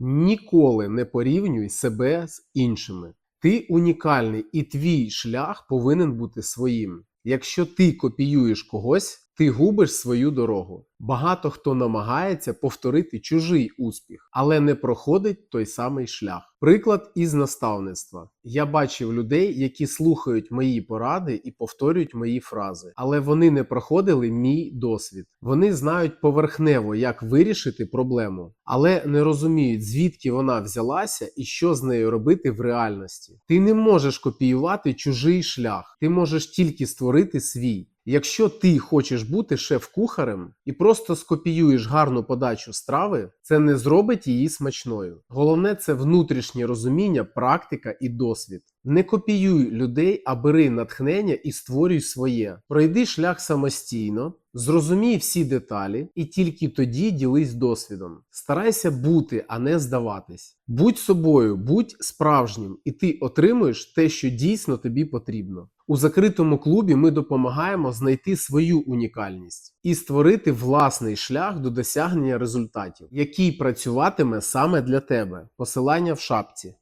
Ніколи не порівнюй себе з іншими. Ти унікальний, і твій шлях повинен бути своїм. Якщо ти копіюєш когось, ти губиш свою дорогу. Багато хто намагається повторити чужий успіх, але не проходить той самий шлях. Приклад із наставництва. Я бачив людей, які слухають мої поради і повторюють мої фрази, але вони не проходили мій досвід. Вони знають поверхнево, як вирішити проблему, але не розуміють, звідки вона взялася і що з нею робити в реальності. Ти не можеш копіювати чужий шлях, ти можеш тільки створити свій. Якщо ти хочеш бути шеф-кухарем і просто скопіюєш гарну подачу страви, це не зробить її смачною. Головне це внутрішнє розуміння, практика і досвід. Не копіюй людей, а бери натхнення і створюй своє. Пройди шлях самостійно, зрозумій всі деталі і тільки тоді ділись досвідом. Старайся бути, а не здаватись. Будь собою, будь справжнім, і ти отримуєш те, що дійсно тобі потрібно. У закритому клубі ми допомагаємо знайти свою унікальність і створити власний шлях до досягнення результатів, який працюватиме саме для тебе. Посилання в шапці.